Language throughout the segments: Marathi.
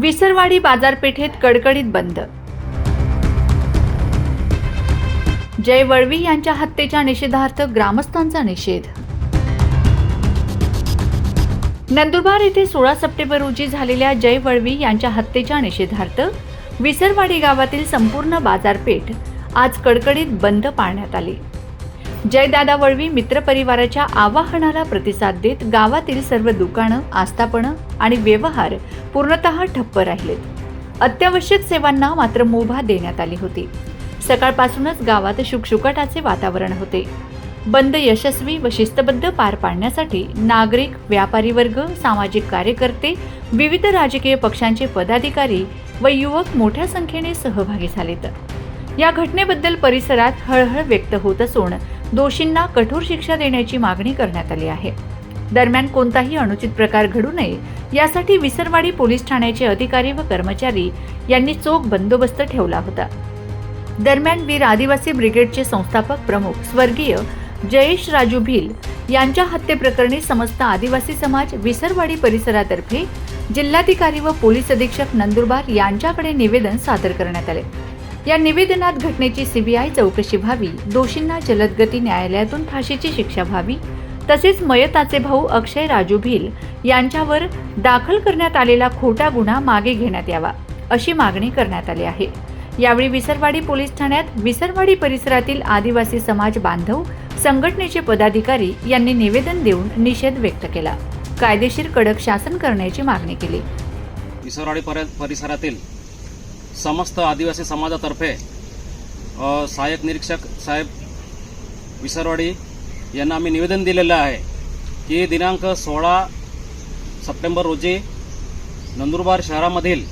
विसरवाडी बाजारपेठेत कडकडीत बंद. जय वळवी यांच्या हत्येच्या निषेधार्थ ग्रामस्थांचा निषेध. नंदुरबार येथे सोळा सप्टेंबर रोजी झालेल्या जय वळवी यांच्या हत्येच्या निषेधार्थ विसरवाडी गावातील संपूर्ण बाजारपेठ आज कडकडीत बंद पाळण्यात आली. जयदादा वळवी मित्रपरिवाराच्या आवाहनाला प्रतिसाद देत गावातील सर्व दुकानं आस्थापनं आणि व्यवहार पूर्णतः ठप्प राहिलेत. अत्यावश्यक सेवांना मात्र मुभा देण्यात आली होती. सकाळपासूनच गावात शुकशुकाटाचे वातावरण होते. बंद यशस्वी व शिस्तबद्ध पार पाडण्यासाठी नागरिक व्यापारी वर्ग सामाजिक कार्यकर्ते विविध राजकीय पक्षांचे पदाधिकारी व युवक मोठ्या संख्येने सहभागी झालेत. या घटनेबद्दल परिसरात हळहळ व्यक्त होत असून दोषींना कठोर शिक्षा देण्याची मागणी करण्यात आली आहे. दरम्यान कोणताही अनुचित प्रकार घडू नये यासाठी विसरवाडी पोलीस ठाण्याचे अधिकारी व कर्मचारी यांनी चोख बंदोबस्त ठेवला होता. दरम्यान वीर आदिवासी ब्रिगेडचे संस्थापक प्रमुख स्वर्गीय जयेश राजू भिल यांच्या हत्येप्रकरणी समस्त आदिवासी समाज विसरवाडी परिसरातर्फे जिल्हाधिकारी व पोलीस अधीक्षक नंदुरबार यांच्याकडे निवेदन सादर करण्यात आले. या निवेदनात घटनेची सीबीआय चौकशी व्हावी दोषींना जलदगती न्यायालयातून फाशीची शिक्षा व्हावी तसेच मयताचे भाऊ अक्षय राजू भिल यांच्यावर दाखल करण्यात आलेला खोटा गुन्हा मागे घेण्यात यावा अशी मागणी करण्यात आली आहे. यावेळी विसरवाडी पोलीस ठाण्यात विसरवाडी परिसरातील आदिवासी समाज बांधव संघटनेचे पदाधिकारी यांनी निवेदन देऊन निषेध व्यक्त केला. कायदेशीर कडक शासन करण्याची मागणी केली. विसरवाडी परिसरातील समस्त आदिवासी समाजातर्फे सहायक सहाय्यक निरीक्षक साहेब विसरवाडी यांना आम्ही निवेदन दिलेलं आहे की दिनांक सोळा सप्टेंबर रोजी नंदुरबार शहरामधील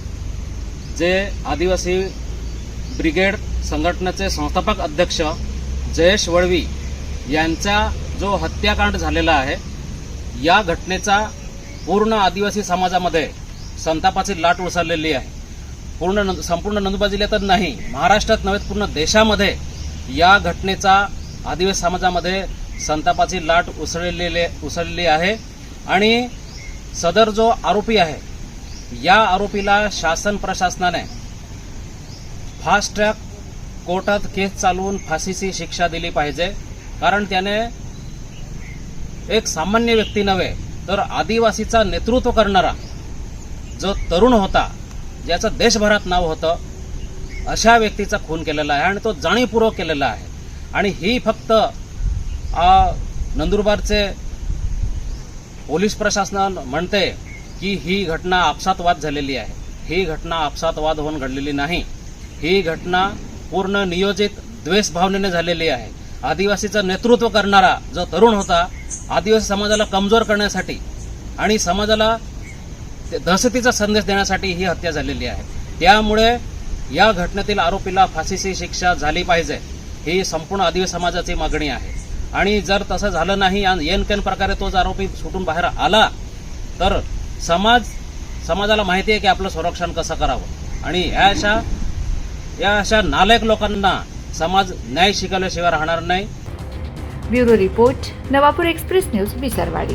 जे आदिवासी ब्रिगेड संघटनेचे संस्थापक अध्यक्ष जयेश वळवी यांचा जो हत्याकांड झालेला आहे या घटनेचा पूर्ण आदिवासी समाजामध्ये संतापाची लाट उसळलेली आहे. पूर्ण नंद- संपूर्ण नंदुरबार जिल्ह्यातच नाही. महाराष्ट्रात नव्हे पूर्ण देशामध्ये या घटनेचा आदिवासी समाजामध्ये संतापाची लाट उसळलेले उसळलेली आहे. आणि सदर जो आरोपी आहे या आरोपीला शासन प्रशासनाने फास्ट ट्रॅक कोर्टात केस चालवून फाशीची शिक्षा दिली पाहिजे. कारण त्याने एक सामान्य व्यक्ती नव्हे तर आदिवासीचा नेतृत्व करणारा जो तरुण होता ज्याचं देशभरात नाव होतं अशा व्यक्तीचा खून केलेला आहे आणि तो जाणीवपूर्वक केलेला आहे. आणि ही फक्त नंदुरबारचे पोलीस प्रशासन म्हणते की ही घटना आपसातवाद झालेली आहे. ही घटना आपसातवाद होऊन घडलेली नाही. ही घटना पूर्ण नियोजित द्वेष भावनेने झालेली आहे. आदिवासीचं नेतृत्व करणारा जो तरुण होता आदिवासी समाजाला कमजोर करण्यासाठी आणि समाजाला दहशतीचा संदेश देण्यासाठी ही हत्या झालेली आहे. त्यामुळे या घटनेतील आरोपीला फाशीची शिक्षा झाली पाहिजे ही संपूर्ण आदिवासी समाजाची मागणी आहे. आणि जर तसं झालं नाही आणि येनकेन प्रकारे तोच आरोपी सुटून बाहेर आला तर समाज समाजाला माहिती आहे की आपलं संरक्षण कसं करावं. आणि ह्या अशा या अशा नालायक लोकांना समाज न्याय शिकवल्याशिवाय राहणार नाही. Bureau report Navapur express news Bisarwadi